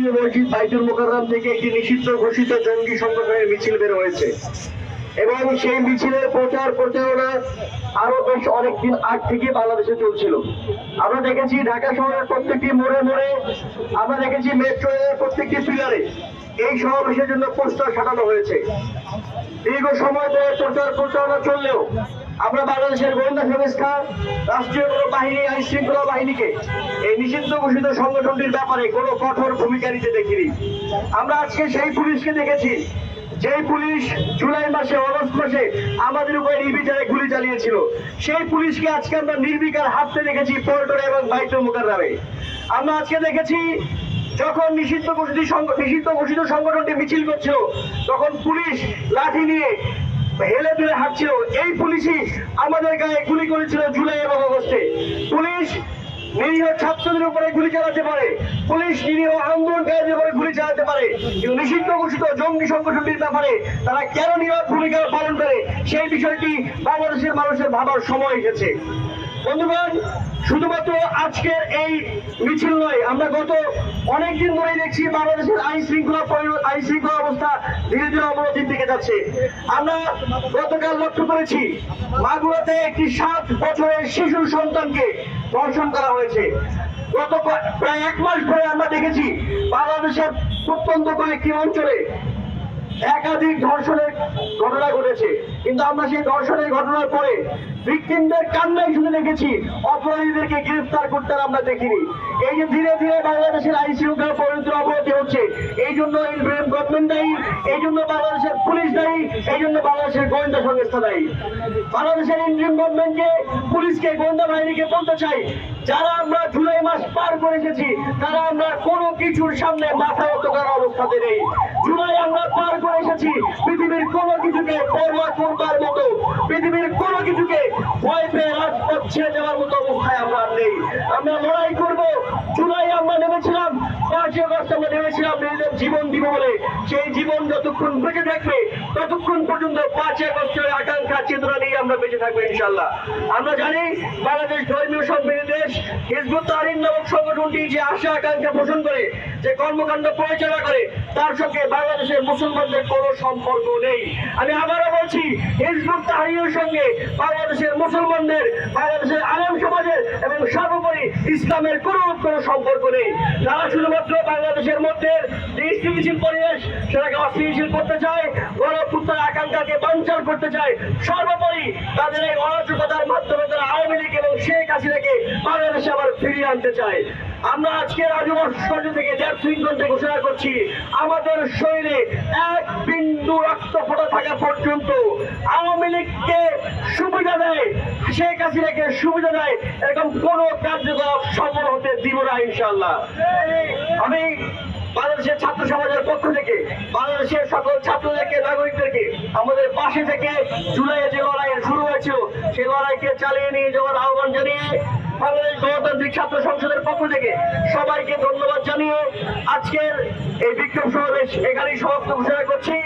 জাতীয় মসজিদ বাইতুল মোকাররম থেকে একটি নিষিদ্ধ ঘোষিত জঙ্গি সংগঠনের মিছিল বের হয়েছে। এবং সেই মিছিলের প্রচার প্রচারণা আরও বেশ অনেকদিন আগ থেকে বাংলাদেশে চলছিল। আমরা দেখেছি ঢাকা শহরের প্রত্যেকটি মোড়ে মোড়ে, আমরা দেখেছি মেট্রো রেলের প্রত্যেকটি পিলারে এই সমাবেশের জন্য পোস্টার সাটানো হয়েছে। দীর্ঘ সময় ধরে প্রচার প্রচারণা চললেও আমরা বাংলাদেশের গোয়েন্দা সংস্থা রাষ্ট্রীয় কোনো বাহিনী, আইন শৃঙ্খলা বাহিনীকে এই নিষিদ্ধ ঘোষিত সংগঠনটির ব্যাপারে কোনো কঠোর ভূমিকা নিতে দেখিনি। আমরা আজকে সেই পুলিশকে দেখেছি, যেই পুলিশ জুলাই মাসে, অগস্ট মাসে আমাদের উপরে নির্বিচারে গুলি চালিয়েছিল। সেই পুলিশকে আজকে আমরা নির্বিকার হাঁটতে দেখেছি পল্টনে এবং বাইতুল মুকাররামে। আমরা আজকে দেখেছি, যখন নিষিদ্ধ ঘোষিত নিষিদ্ধ ঘোষিত সংগঠনটি মিছিল করছিল, তখন পুলিশ লাঠি নিয়ে হেলে দুলে হাঁটছিল। এই পুলিশই আমাদের গায়ে গুলি করেছিল জুলাই এবং অগস্টে পুলিশ নিরীহ ছাত্রদের উপরে গুলি চালাতে পারে। পুলিশ নিরীহ আন্দোলনকারীদের উপরে গুলি চালাতে পারে। কিন্তু নিষিদ্ধ ঘোষিত জঙ্গি সংগঠনটির ব্যাপারে তারা কেন নীরব ভূমিকা পালন করে, সেই বিষয়টি বাংলাদেশের মানুষের ভাবার সময় এসেছে। বন্ধুগণ, শুধুমাত্র আজকের এই মিছিল নয়, আমরা গত অনেকদিন ধরেই দেখছি বাংলাদেশের আইন শৃঙ্খলা আইন শৃঙ্খলা অবস্থা ধীরে ধীরে অবনতির দিকে যাচ্ছে। আমরা গতকাল লক্ষ্য করেছি, মাগুরাতে একটি সাত বছরের শিশু সন্তানকে ধর্ষণ করা হয়েছে। গত প্রায় এক মাস ধরে আমরা দেখেছি বাংলাদেশের প্রত্যন্ত কয়েকটি অঞ্চলে একাধিক ধর্ষণের ঘটনা ঘটেছে। কিন্তু আমরা সেই ধর্ষণের ঘটনার পরে ভিকটিমদের কান্নাই শুনে দেখেছি অপরাধীদেরকে গ্রেফতার করতে আমরা দেখিনি। এই যে ধীরে ধীরে বাংলাদেশের আইন শৃঙ্খলা পরিণতির অবনতি হচ্ছে, এই জন্য গভর্নমেন্ট এই জন্য বাংলাদেশের পুলিশ এই জন্য বাংলাদেশের গোয়েন্দা সংস্থা বাংলাদেশের ইন্ডিয়ান গভর্নমেন্টকে, পুলিশকে, গোয়েন্দা বাহিনীকে বলতে চাই, যারা আমরা জুলাই মাস পার করে এসেছি, তারা আমরা কোনো কিছুর সামনে মাথা করার জুলাই আমরা পার করে এসেছি, পৃথিবীর কোনো কিছুকে পরোয়া করবার মতো, পৃথিবীর কোনো কিছুকে ভয় পেয়ে রাজপথ ছেড়ে যাওয়ার মতো অবস্থায় আমরা নেই। আমরা লড়াই করব, জুলাই আমরা নেমেছিলাম পাঁচই আগস্ট আমরা নেমেছিলাম নিজেদের জীবন দিব বলে। সেই জীবন যতক্ষণ বেঁচে থাকবে, ততক্ষণ পর্যন্ত পাঁচই আগস্টের আকাঙ্ক্ষা, চেতনা নিয়ে আমরা বেঁচে থাকব ইনশাল্লাহ আমরা জানি বাংলাদেশ ধর্মীয় সম্প্রীতি দেশ, হিজবুত তাহরির নামক সংগঠনটি যে আশা, আকাঙ্ক্ষা পোষণ করে, যে কর্মকাণ্ড পরিচালনা করে, তার সঙ্গে বাংলাদেশের মুসলমানদের কোনো সম্পর্ক নেই। আমি আবারও বলছি, হিজবুত তাহরিরের সঙ্গে বাংলাদেশের মুসলমানদের, বাংলাদেশের আলেম সমাজের এবং সর্বোপরি ইসলামের কোনো কোনো সম্পর্ক নেই। তারা শুধুমাত্র বাংলাদেশের মধ্যে যে স্থিতিশীল পরিবেশ, সেটাকে অস্থিতিশীল করতে চায় গণপুত্রের আকাঙ্ক্ষাকে বাঞ্চাল করতে চায়। সর্বোপরি তাদের এই অরাজকতার মাধ্যমে তারা আওয়ামী লীগ এবং শেখ হাসিনাকে বাংলাদেশে আবার ফিরিয়ে আনতে চায়। আমরা আজকে রাজবর্ষ থেকে দেড় থেকে ঘোষণা করছি, আমাদের শরীরে এক বিন্দু রক্ত ফোটা থাকা পর্যন্ত আওয়ামী লীগকে সুবিধা দেয় শেখ হাসিনাকে সুবিধা দেয়, এরকম কোনো কার্যকলাপ সফল হতে দিব না ইনশাল্লাহ আমি বাংলাদেশের ছাত্র সমাজের পক্ষ থেকে, বাংলাদেশের সকল ছাত্রদেরকে, নাগরিকদেরকে, আমাদের পাশে থেকে জুলাইয়ে যে লড়াই শুরু হয়েছিল, সেই লড়াইকে চালিয়ে নিয়ে যাওয়ার আহ্বান জানিয়ে বাংলাদেশ গণতান্ত্রিক ছাত্র সংসদের পক্ষ থেকে সবাইকে ধন্যবাদ জানিয়ে আজকের এই বিক্ষোভ সমাবেশ এখানেই সমাপ্ত ঘোষণা করছি।